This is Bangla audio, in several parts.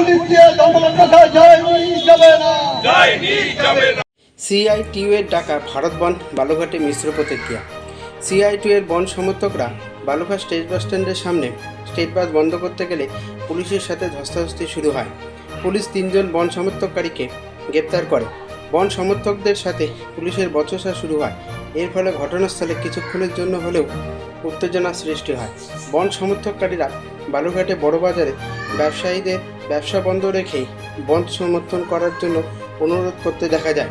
পুলিশ দমন কথা যায়নি যাবে না। সিআইটিউ এর ডাকা ভারত বন বালুঘাটে মিশ্র প্রতিক্রিয়া। সিআইটিউ এর বন সমর্থকরা বালুঘাট স্টেট বাস স্ট্যান্ডের সামনে স্টেট বাস বন্ধ করতে গেলে পুলিশের সাথে ধস্তাধস্তি শুরু হয়। পুলিশ তিনজন বন সমর্থককারীকে গ্রেপ্তার করে। বন সমর্থকদের সাথে পুলিশের বচসা শুরু হয়। এর ফলে ঘটনাস্থলে কিছুক্ষণের জন্য হলেও উত্তেজনা সৃষ্টি হয়। বন সমর্থককারীরা বালুঘাটে বড় বাজারে ব্যবসায়ীদের ব্যবসা বন্ধ রেখেই বন সমর্থন করার জন্য অনুরোধ করতে দেখা যায়।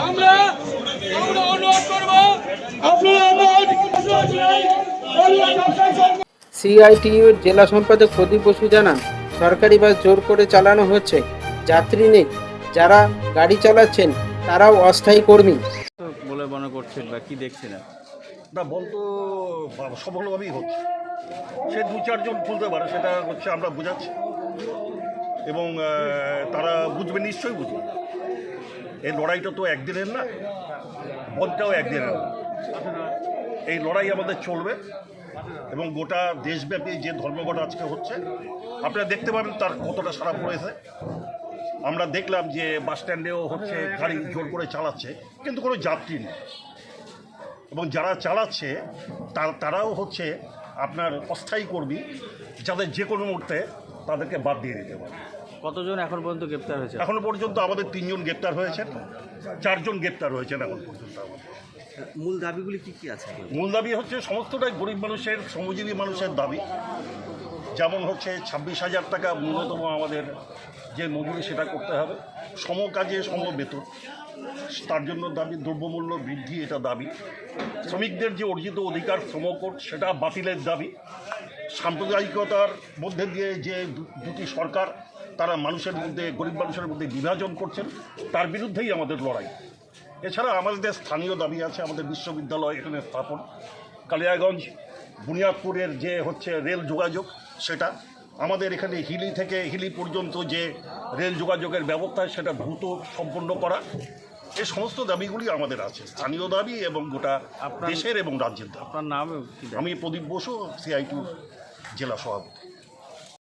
আমরা জেলা সম্পাদক প্রদীপ বসু জানান সরকারি বাস জোর করে চালানো হচ্ছে। যাত্রী নেই। যারা গাড়ি চালাচ্ছেন তারাও অস্থায়ী কর্মী। বলে মনে করছেন বা কি দেখছেন না বল তো সফলভাবেই হচ্ছে। সে দু চারজন খুলতে পারে সেটা হচ্ছে আমরা বোঝাচ্ছি। এবং তারা বুঝবে নিশ্চয়ই বুঝবে। এই লড়াইটা তো একদিনের না বলটাও একদিনের। না এই লড়াই আমাদের চলবে। এবং গোটা দেশব্যাপী যে ধর্মঘট আজকে হচ্ছে আপনারা দেখতে পারেন তার কতটা সারা পড়েছে। আমরা দেখলাম যে বাস স্ট্যান্ডেও হচ্ছে গাড়ি জোর করে চালাচ্ছে কিন্তু কোনো যাত্রী নেই। এবং যারা চালাচ্ছে তার তারাও হচ্ছে আপনার অস্থায়ী কর্মী যাদের যে কোনো মুহূর্তে তাদেরকে বাদ দিয়ে দিতে পারে। কতজন এখন পর্যন্ত গ্রেপ্তার হয়েছে? এখনও পর্যন্ত আমাদের তিনজন গ্রেপ্তার হয়েছেন চারজন গ্রেপ্তার হয়েছেন এখন পর্যন্ত আমাদের। মূল দাবিগুলি কি কি আছে মূল দাবি হচ্ছে সমস্তটাই গরিব মানুষের, শ্রমজীবী মানুষের দাবি। যেমন হচ্ছে ছাব্বিশ হাজার টাকা ন্যূনতম আমাদের যে মজুরি সেটা করতে হবে। সম কাজে সম বেতন। তার জন্য দাবি, দ্রব্যমূল্য বৃদ্ধি, এটা দাবি। শ্রমিকদের যে অর্জিত অধিকার শ্রমকোট সেটা বাতিলের দাবি। সাম্প্রদায়িকতার মধ্যে দিয়ে যে দুটি সরকার, তারা মানুষের মধ্যে, গরিব মানুষের মধ্যে বিভাজন করছেন, তার বিরুদ্ধেই আমাদের লড়াই। এছাড়া আমাদের স্থানীয় দাবি আছে আমাদের বিশ্ববিদ্যালয় এখানে স্থাপন। কালিয়াগঞ্জ বুনিয়াদপুরের যে হচ্ছে রেল যোগাযোগ সেটা। আমাদের এখানে হিলি থেকে হিলি পর্যন্ত যে রেল যোগাযোগের ব্যবস্থা সেটা দ্রুত সম্পন্ন করা। এই সমস্ত দাবিগুলি আমাদের আছে। স্থানীয় দাবি এবং গোটা দেশের এবং রাজ্যের দাবি। আপনার নাম আমি প্রদীপ বসু সিআইটু জেলা সভাপতি।